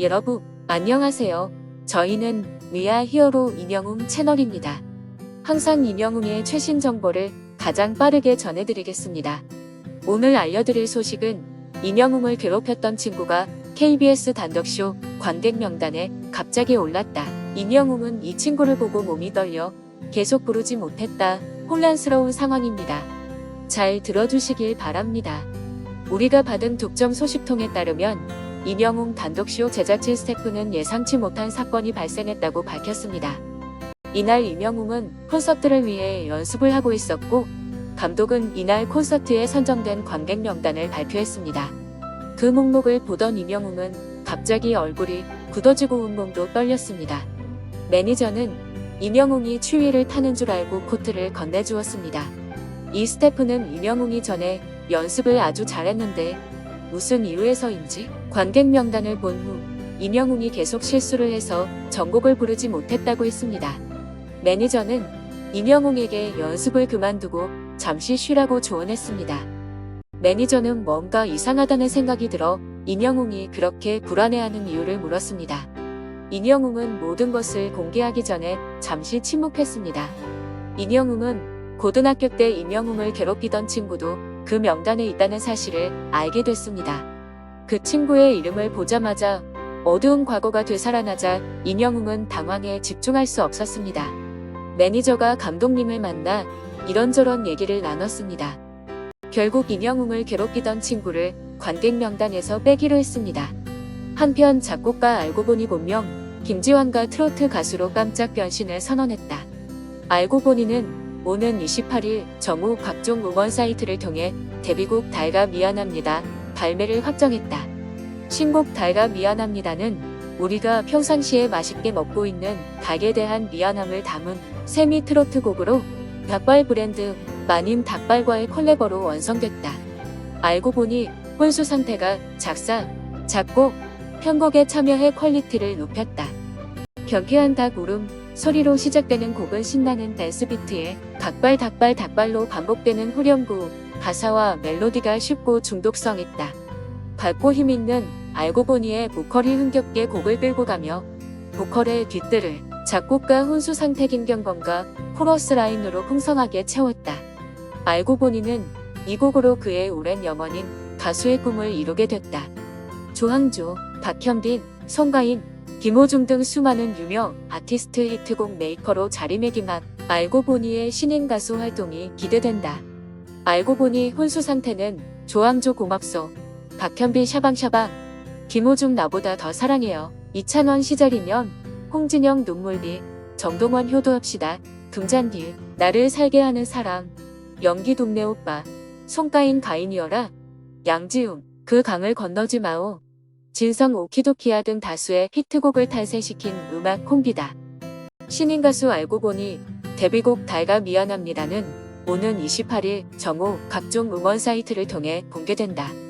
여러분, 안녕하세요. 저희는 위아 히어로 임영웅 채널입니다. 항상 임영웅의 최신 정보를 가장 빠르게 전해드리겠습니다. 오늘 알려드릴 소식은 임영웅을 괴롭혔던 친구가 KBS 단독쇼 관객 명단에 갑자기 올랐다. 임영웅은 이 친구를 보고 몸이 떨려 계속 부르지 못했다. 혼란스러운 상황입니다. 잘 들어주시길 바랍니다. 우리가 받은 독점 소식통에 따르면 임영웅 단독쇼 제작진 스태프는 예상치 못한 사건이 발생했다고 밝혔습니다. 이날 임영웅은 콘서트를 위해 연습을 하고 있었고 감독은 이날 콘서트에 선정된 관객 명단을 발표했습니다. 그 목록을 보던 임영웅은 갑자기 얼굴이 굳어지고 온몸도 떨렸습니다. 매니저는 임영웅이 추위를 타는 줄 알고 코트를 건네주었습니다. 이 스태프는 임영웅이 전에 연습을 아주 잘했는데 무슨 이유에서인지 관객 명단을 본 후 임영웅이 계속 실수를 해서 전곡을 부르지 못했다고 했습니다. 매니저는 임영웅에게 연습을 그만두고 잠시 쉬라고 조언했습니다. 매니저는 뭔가 이상하다는 생각이 들어 임영웅이 그렇게 불안해하는 이유를 물었습니다. 임영웅은 모든 것을 공개하기 전에 잠시 침묵했습니다. 임영웅은 고등학교 때 임영웅을 괴롭히던 친구도 그 명단에 있다는 사실을 알게 됐습니다. 그 친구의 이름을 보자마자 어두운 과거가 되살아나자 임영웅은 당황해 집중할 수 없었습니다. 매니저가 감독님을 만나 이런저런 얘기를 나눴습니다. 결국 임영웅을 괴롭히던 친구를 관객 명단에서 빼기로 했습니다. 한편 작곡가 알고 보니 본명 김지환과 트로트 가수로 깜짝 변신을 선언했다. 알고 보니는 오는 28일 정우 각종 응원 사이트를 통해 데뷔곡 달가 미안합니다 발매를 확정했다. 신곡 달가 미안합니다는 우리가 평상시에 맛있게 먹고 있는 닭에 대한 미안함을 담은 세미 트로트 곡으로 닭발 브랜드 마님 닭발과의 콜라보로 완성됐다. 알고 보니 혼수 상태가 작사, 작곡, 편곡에 참여해 퀄리티를 높였다. 경쾌한 닭 울음 소리로 시작되는 곡은 신나는 댄스 비트에 닭발 닭발 닭발로 반복되는 후렴구 가사와 멜로디가 쉽고 중독성 있다. 밝고 힘있는 알고 보니의 보컬이 흥겹게 곡을 끌고 가며 보컬의 뒷뜰을 작곡가 혼수 상태 김경건과 코러스 라인으로 풍성하게 채웠다. 알고 보니는 이 곡으로 그의 오랜 염원인 가수의 꿈을 이루게 됐다. 조항조, 박현빈, 송가인, 김호중 등 수많은 유명 아티스트 히트곡 메이커로 자리매김한 알고 보니의 신인 가수 활동이 기대된다. 알고 보니 혼수 상태는 조항조 고맙소, 박현빈 샤방샤방, 김호중 나보다 더 사랑해요. 이찬원 시절이면 홍진영 눈물비, 정동원 효도합시다. 금잔디, 나를 살게 하는 사람, 연기 동네 오빠, 송가인 가인이어라, 양지웅, 그 강을 건너지 마오. 진성 오키도키아 등 다수의 히트곡을 탄생시킨 음악 콤비다. 신인 가수 알고 보니 데뷔곡 달가 미안합니다는 오는 28일 정오 각종 응원 사이트를 통해 공개된다.